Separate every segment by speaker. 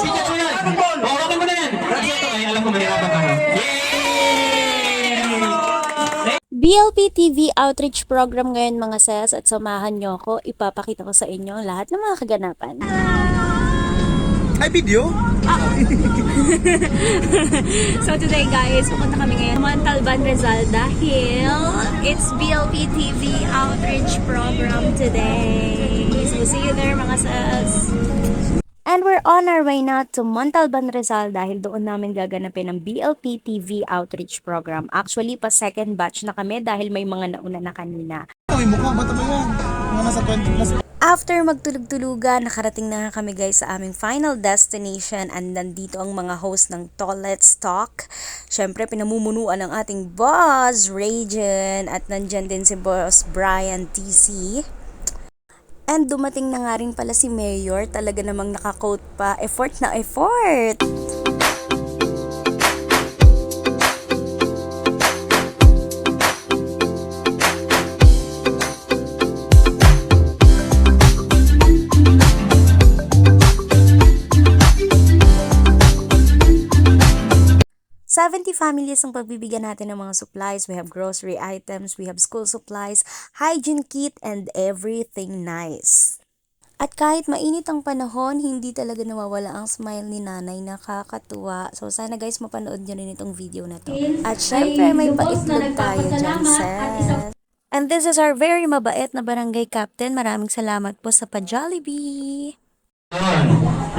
Speaker 1: Sikat mo yan. Hawakan mo na yan. Respeto ay alam ko mahirapan ka.
Speaker 2: BLP TV Outreach Program ngayon mga sis at samahan nyo ako. Ipapakita ko sa inyo lahat ng mga kaganapan.
Speaker 3: Ay, video?
Speaker 4: So today guys, pupunta kami ngayon sa Montalban Rizal dahil it's BLP TV outreach program today. So see you there mga sas.
Speaker 2: We're on our way now to Montalban Rizal dahil doon namin gaganapin ang BLP TV Outreach Program. Actually, pa second batch na kami dahil may mga nauna na kanina.
Speaker 3: Uy, mukha pa yan. Mga nasa 20 plus.
Speaker 2: After magtulog-tulugan, nakarating na kami guys sa aming final destination and nandito ang mga host ng Toilet Stock. Siyempre, pinamumunuan ng ating boss, Rajan, at nandyan din si boss Brian TC. And dumating na nga rin pala si Mayor, talaga namang nakakoat pa, effort na effort! Seventy families ang pagbibigyan natin ng mga supplies. We have grocery items, we have school supplies, hygiene kit, and everything nice. At kahit mainit ang panahon, hindi talaga nawawala ang smile ni nanay. Nakakatuwa. So sana guys, mapanood nyo rin itong video na to. At syempre, may paitlog tayo dyan, sis. And this is our very mabait na barangay captain. Maraming salamat po sa pa-Jollibee.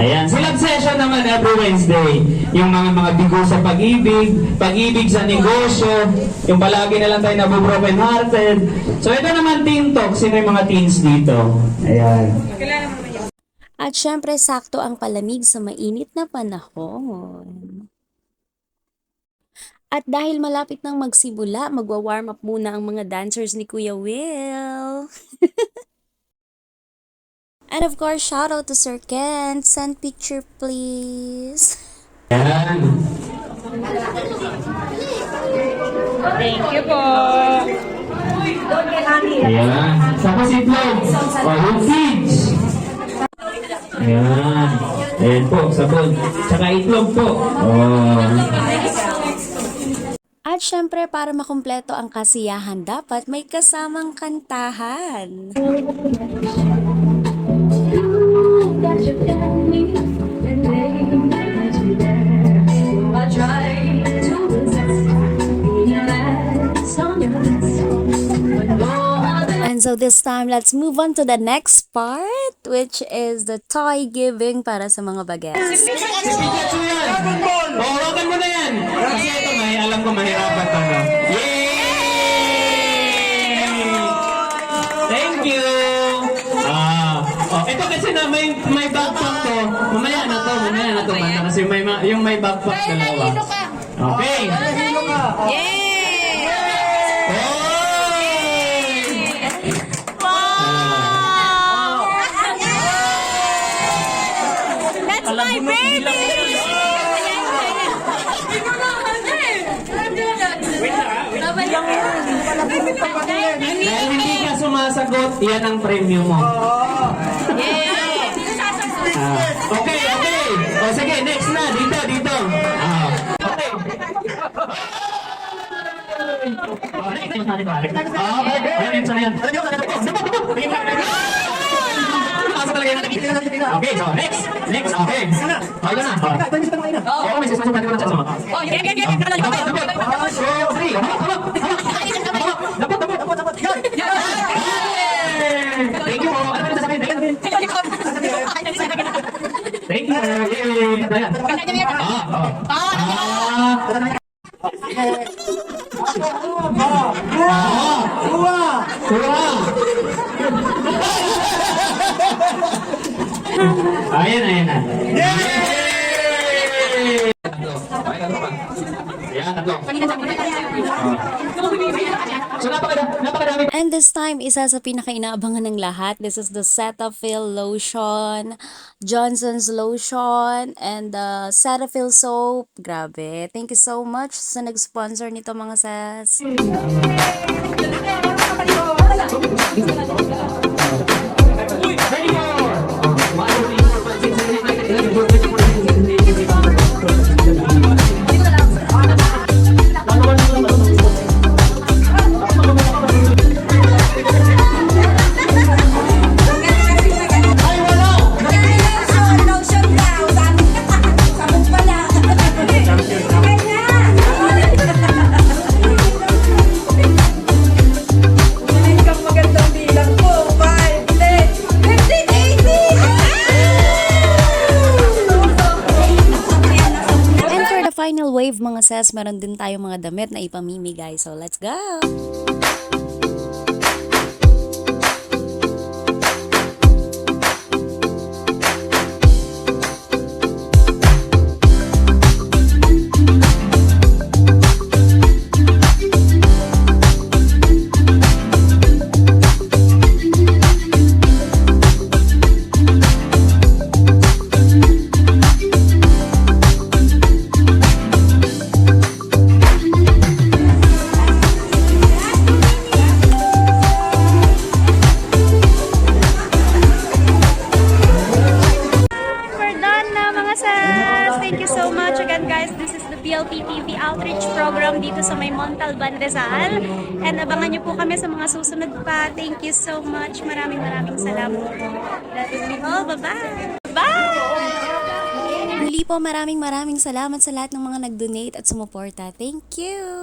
Speaker 1: Ayan, silab session naman every Wednesday. Yung mga mga bigo sa pag-ibig, pag-ibig sa negosyo, yung palagi na lang tayo nabubroken hearted. So ito naman teen talk, sino yung mga teens dito? Ayan.
Speaker 2: At syempre, sakto ang palamig sa mainit na panahon. At dahil malapit nang magsimula, magwa-warm up muna ang mga dancers ni Kuya Will. And of course, shout out to Sir Ken. Send picture please.
Speaker 4: Thank you po.
Speaker 1: Ayan. Tapos itlog. O, yung kids. Ayan. Ayan po, sabon. Tsaka itlog po. Oh.
Speaker 2: At syempre, para makumpleto ang kasiyahan, dapat may kasamang kantahan. And so this time, let's move on to the next part, which is the toy giving para sa mga bagets.
Speaker 1: Si Pikachu yan! O, hawakan mo na yan! Kasi ito, may alam ko mahirapan no? Yay! Thank you! Ah, oh, ito kasi na may may backpack to. Mamaya na to, mamaya na to banda kasi may ma- yung may backpack dalawa. Okay.
Speaker 4: Yay! That's my baby!
Speaker 1: Dahil hindi ka sumasagot, yan ang premium mo. Ah, okay, okay. O sige, next na. Dito, dito. Ah, okay. Ah, okay. Ayan, yun, sana yan. Pasok talaga yan. Okay, so next. Next, okay. Okay na. Ah. Oo, may sismasok natin ko ng sasama.
Speaker 4: Oh, yeah, yeah, yeah.
Speaker 1: Dapat, dapat. Two, three. Hawak, hawak, hawak. Dapat, dapat. Yay! Thank you. Ano yung sasabihin? Thank you. Yay! Ayan. Ah, oh. Ah. Ah. Uwa. Uwa. Ayan, ayan na. Yay! Ayan, tatlo. So, napakada, napakadami
Speaker 2: And this time, isa sa pinaka-inaabangan ng lahat, this is the Cetaphil lotion, Johnson's lotion, and the Cetaphil soap. Grabe. Thank you so much sa nag-sponsor nito mga sas.
Speaker 1: Ready
Speaker 2: sis, meron din tayong mga damit na ipamimigay. So let's go!
Speaker 4: Program dito sa may Montalban, Rizal. And abangan niyo po kami sa mga susunod pa. Thank you so much. Maraming maraming salamat. That will be all. Bye-bye! Bye!
Speaker 2: Muli po maraming maraming salamat sa lahat ng mga nag-donate at sumuporta. Thank you!